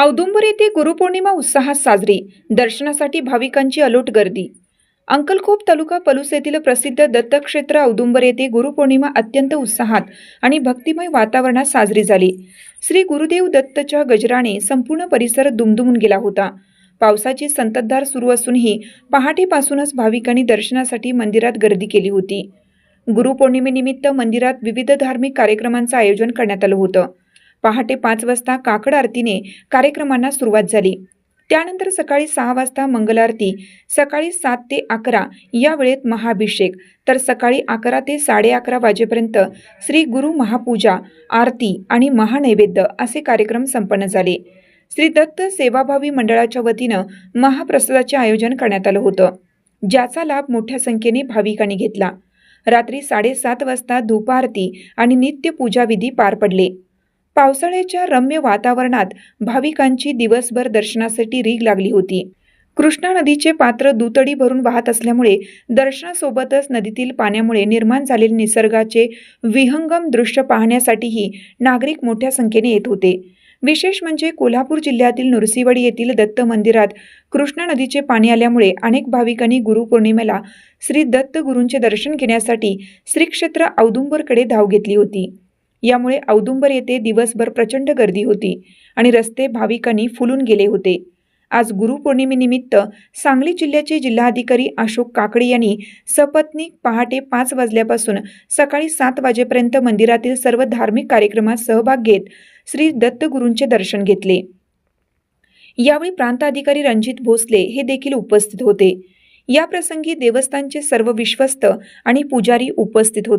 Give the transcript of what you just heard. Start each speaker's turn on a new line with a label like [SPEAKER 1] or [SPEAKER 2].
[SPEAKER 1] औदुंबर येथे गुरुपौर्णिमा उत्साहात साजरी. दर्शनासाठी भाविकांची अलोट गर्दी. अंकलखोप तालुका पलूस येथील प्रसिद्ध दत्तक्षेत्र औदुंबर येथे गुरुपौर्णिमा अत्यंत उत्साहात आणि भक्तिमय वातावरणात साजरी झाली. श्री गुरुदेव दत्तच्या गजराने संपूर्ण परिसर दुमदुमून गेला होता. पावसाची संततधार सुरू असूनही पहाटेपासूनच भाविकांनी दर्शनासाठी मंदिरात गर्दी केली होती. गुरुपौर्णिमेनिमित्त मंदिरात विविध धार्मिक कार्यक्रमांचं आयोजन करण्यात आलं होतं. पहाटे पाच वाजता काकड आरतीने कार्यक्रमांना सुरुवात झाली. त्यानंतर सकाळी सहा वाजता मंगलारती सकाळी सात ते अकरा या वेळेत महाभिषेक तर सकाळी अकरा ते साडे अकरा वाजेपर्यंत श्री गुरु महापूजा आरती आणि महानैवेद्य असे कार्यक्रम संपन्न झाले. श्री दत्त सेवाभावी मंडळाच्या वतीनं महाप्रसादाचे आयोजन करण्यात आलं होतं ज्याचा लाभ मोठ्या संख्येने भाविकांनी घेतला. रात्री साडेसात वाजता धूपारती आणि नित्य पूजाविधी पार पडले. पावसाळ्याच्या रम्य वातावरणात भाविकांची दिवसभर दर्शनासाठी रीग लागली होती. कृष्णा नदीचे पात्र दुतडी भरून वाहत असल्यामुळे दर्शनासोबतच नदीतील पाण्यामुळे निर्माण झालेले निसर्गाचे विहंगम दृश्य पाहण्यासाठीही नागरिक मोठ्या संख्येने येत होते. विशेष म्हणजे कोल्हापूर जिल्ह्यातील नृसिंहवाडी येथील दत्त मंदिरात कृष्णा नदीचे पाणी आल्यामुळे अनेक भाविकांनी गुरुपौर्णिमेला श्री दत्त गुरूंचे दर्शन घेण्यासाठी श्रीक्षेत्र औदुंबरकडे धाव घेतली होती. यामुळे औदुंबर येथे दिवसभर प्रचंड गर्दी होती आणि रस्ते भाविकांनी फुलून गेले होते. आज गुरुपौर्णिमेनिमित्त सांगली जिल्ह्याचे जिल्हाधिकारी अशोक काकडे यांनी सपत्नीक पहाटे पाच वाजल्यापासून सकाळी सात वाजेपर्यंत मंदिरातील सर्व धार्मिक कार्यक्रमात सहभाग घेत श्री दत्तगुरूंचे दर्शन घेतले. यावेळी प्रांताधिकारी रणजित भोसले हे देखील उपस्थित होते. या प्रसंगी देवस्थानचे सर्व विश्वस्त आणि पुजारी उपस्थित होते.